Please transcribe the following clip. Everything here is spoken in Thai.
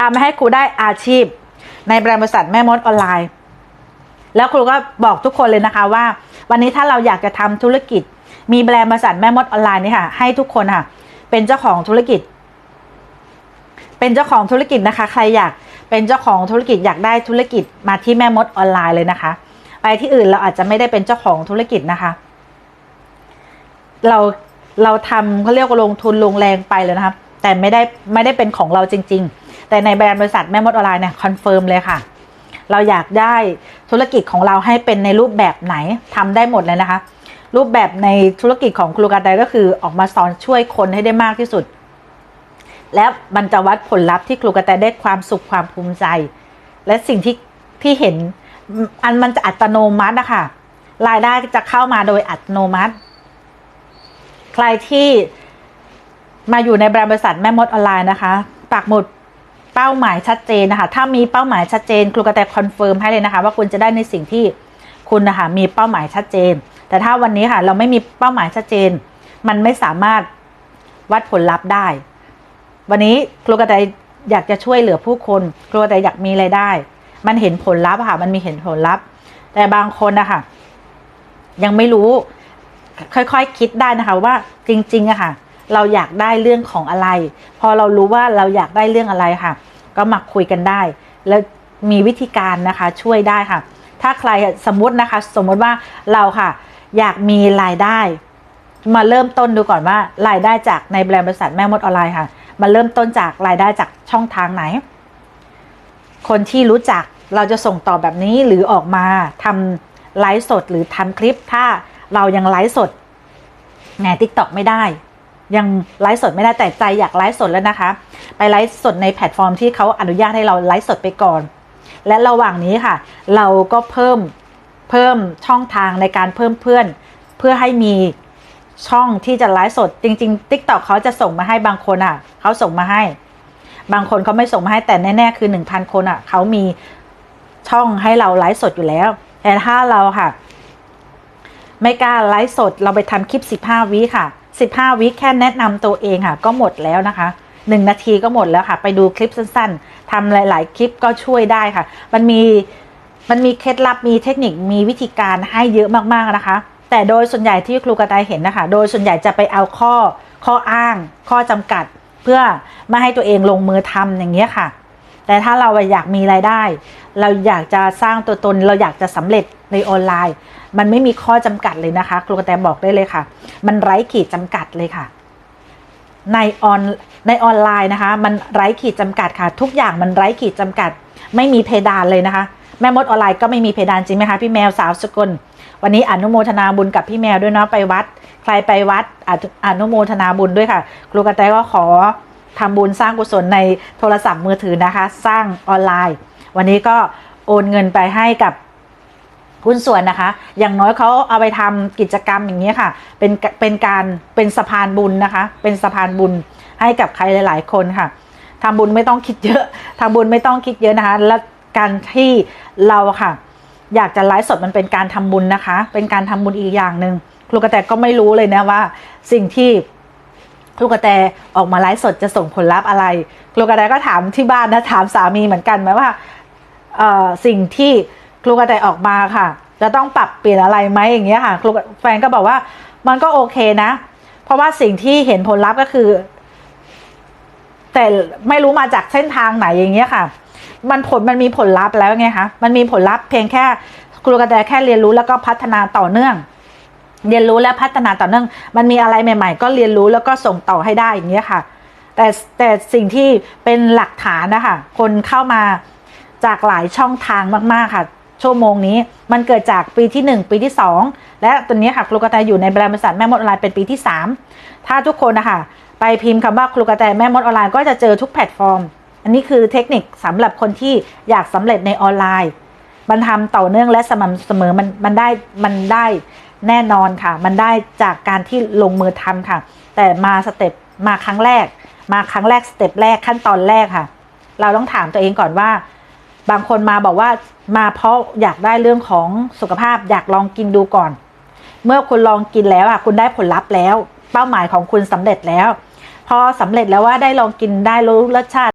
ทำให้ครูได้อาชีพ ในแบรนด์บริษัทแม่มดออนไลน์ แล้วครูก็บอกทุกคนเลยนะคะว่า วันนี้ถ้าเราอยากจะทำธุรกิจ มีแบรนด์บริษัทแม่มดออนไลน์นี่ค่ะ ให้ทุกคนค่ะ เป็นเจ้าของธุรกิจ เป็นเจ้าของธุรกิจนะคะ ใครอยากเป็นเจ้าของธุรกิจอยากได้ธุรกิจมาที่แม่มดออนไลน์เลยนะคะ ไปที่อื่นเราอาจจะไม่ได้เป็นเจ้าของธุรกิจนะคะ เราเราทำเขาเรียกว่าลงทุนลงแรงไปเลยนะครับ แต่ไม่ได้ไม่ได้เป็นของเราจริง ๆ แต่ในแบรนด์บริษัทแม่มดออนไลน์เนี่ยคอนเฟิร์มเลยค่ะ เราอยากได้ธุรกิจของเราให้เป็นในรูปแบบไหนทำได้หมดเลยนะคะ รูปแบบในธุรกิจของครูการไดก็คือออกมาสอนช่วยคนให้ได้มากที่สุด และมันจะวัดผลลัพธ์ที่ครูกระแตได้ความสุขความภูมิใจ และสิ่งที่ที่เห็นอันมันจะอัตโนมัตินะคะรายได้จะเข้ามาโดยอัตโนมัติ ใครที่มาอยู่ในแบรนด์บริษัทแม่มดออนไลน์นะคะ ปักหมุด เป้าหมายชัดเจนนะคะ ถ้ามีเป้าหมายชัดเจนครูกระแตคอนเฟิร์มให้เลยนะคะ ว่าคุณจะได้ในสิ่งที่คุณนะคะมีเป้าหมายชัดเจน แต่ถ้าวันนี้ค่ะ เราไม่มีเป้าหมายชัดเจน มันไม่สามารถวัดผลลัพธ์ได้ วันนี้ครูกระแตอยากจะช่วยเหลือผู้คน ครูกระแตอยากมีไรายได้ มันเห็นผลลัพธ์ค่ะ มันมีเห็นผลลัพธ์ แต่บางคนนะคะยังไม่รู้ ค่อยๆคคิดได้นะคะว่าจริงๆอะค่ะเราอยากได้เรื่องของอะไร พอเรารู้ว่าเราอยากได้เรื่องอะไรค่ะ ก็มาคุยกันได้ แล้วมีวิธีการนะคะช่วยได้ค่ะ ถ้าใครสมมตินะคะ สมมติว่าเราค่ะ อยากมีรายได้ มาเริ่มต้นดูก่อนว่ารายได้จากในแบรนด์บริษัทแม่มดออนไลน์ค่ะมาเริ่มต้นจากรายได้จากช่องทางไหน คนที่รู้จักเราจะส่งต่อแบบนี้หรือออกมาทำไลฟ์สดหรือทำคลิปถ้าเรายังไลฟ์สดในทิกตอกไม่ได้ ยังไลฟ์สดไม่ได้แต่ใจอยากไลฟ์สดแล้วนะคะ ไปไลฟ์สดในแพลตฟอร์มที่เขาอนุญาตให้เราไลฟ์สดไปก่อน และระหว่างนี้ค่ะ เราก็เพิ่มเพิ่มช่องทางในการเพิ่มเพื่อน เพื่อให้มีช่องที่จะไลฟ์สดจริง ๆ t ิ k t o k เขาจะส่งมาให้บางคนอะเขาส่งมาให้ บางคนเขาไม่ส่งมาให้แต่แน่ๆ คือหนึ่งพันคนอะเขามีช่องให้เราไลฟ์สดอยู่แล้ว แต่ถ้าเราค่ะ ไม่กล้าไลฟ์สดเราไปทำคลิป 15 วิค่ะ 15 วิแค่แนะนำตัวเองค่ะ ก็หมดแล้วนะคะหนึ่งนาทีก็หมดแล้วค่ะ ไปดูคลิปสั้นๆทำหลาย ๆ คลิปก็ช่วยได้ค่ะ มันมีมันมีเคล็ดลับมีเทคนิคมีวิธีการให้เยอะมากๆนะคะ แต่โดยส่วนใหญ่ที่ครูกระต่ายเห็นนะคะ โดยส่วนใหญ่จะไปเอาข้อข้ออ้าง ข้อจำกัด เพื่อไม่ให้ตัวเองลงมือทำอย่างเงี้ยค่ะ แต่ถ้าเราอยากมีรายได้ เราอยากจะสร้างตัวตน เราอยากจะสำเร็จในออนไลน์ มันไม่มีข้อจำกัดเลยนะคะครูกระแตบอกได้เลยค่ะ มันไร้ขีดจำกัดเลยค่ะ ในออนในออนไลน์นะคะ มันไร้ขีดจำกัดค่ะ ทุกอย่างมันไร้ขีดจำกัด ไม่มีเพดานเลยนะคะ แม่มดออนไลน์ก็ไม่มีเพดานจริงไหมคะพี่แมวสาวสกุล วันนี้อนุโมทนาบุญกับพี่แมวด้วยเนาะไปวัด ใครไปวัดอนุอนุโมทนาบุญด้วยค่ะ ครูกระแตก็ขอทำบุญสร้างกุศลในโทรศัพท์มือถือนะคะ สร้างออนไลน์ วันนี้ก็โอนเงินไปให้กับหุ้นส่วนนะคะ อย่างน้อยเขาเอาไปทำกิจกรรมอย่างนี้ค่ะ เป็นเป็นการเป็นสะพานบุญนะคะ เป็นสะพานบุญให้กับใครหลาย ๆ คนค่ะทำบุญไม่ต้องคิดเยอะทำบุญไม่ต้องคิดเยอะนะคะ และการที่เราค่ะ อยากจะไลฟ์สดมันเป็นการทำบุญนะคะ เป็นการทำบุญอีกอย่างหนึ่งครูกระแตก็ไม่รู้เลยนะว่า สิ่งที่ครูกระแตออกมาไลฟ์สดจะส่งผลลัพธ์อะไรครูกระแตก็ถามที่บ้านนะถามสามีเหมือนกันไหมว่า สิ่งที่ครูกระแตออกมาค่ะ จะต้องปรับเปลี่ยนอะไรไหมอย่างเงี้ยค่ะครูแฟนก็บอกว่ามันก็โอเคนะ เพราะว่าสิ่งที่เห็นผลลัพธ์ก็คือ แต่ไม่รู้มาจากเส้นทางไหนอย่างเงี้ยค่ะ มันผลมันมีผลลัพธ์แล้วไงคะมันมีผลลัพธ์เพียงแค่ครูกระแตแค่เรียนรู้แล้วก็พัฒนาต่อเนื่อง เรียนรู้และพัฒนาต่อเนื่อง มันมีอะไรใหม่ ๆ ก็เรียนรู้แล้วก็ส่งต่อให้ได้อย่างเงี้ยค่ะ แต่แต่สิ่งที่เป็นหลักฐานนะคะคนเข้ามา จากหลายช่องทางมาก ๆ ค่ะ ชั่วโมงนี้มันเกิดจากปีที่ 1 ปีที่ 2 และตัวนี้ค่ะครูกระแตอยู่ในแบรนด์บริษัทแม่มดออนไลน์เป็นปีที่ 3 ถ้าทุกคนนะคะไปพิมพ์คำว่าครูกระแตแม่มดออนไลน์ก็จะเจอทุกแพลตฟอร์ม อันนี้คือเทคนิคสำหรับคนที่อยากสำเร็จในออนไลน์ มันทำต่อเนื่องและสม่ำเสมอมันมันได้มันได้แน่นอนค่ะ มันได้จากการที่ลงมือทำค่ะ แต่มาสเต็ปมาครั้งแรก มาครั้งแรกสเต็ปแรกขั้นตอนแรกค่ะ เราต้องถามตัวเองก่อนว่า บางคนมาบอกว่ามาเพราะอยากได้เรื่องของสุขภาพอยากลองกินดูก่อน เมื่อคุณลองกินแล้วอะคุณได้ผลลัพธ์แล้ว เป้าหมายของคุณสำเร็จแล้ว พอสำเร็จแล้วว่าได้ลองกินได้รู้รสชาติ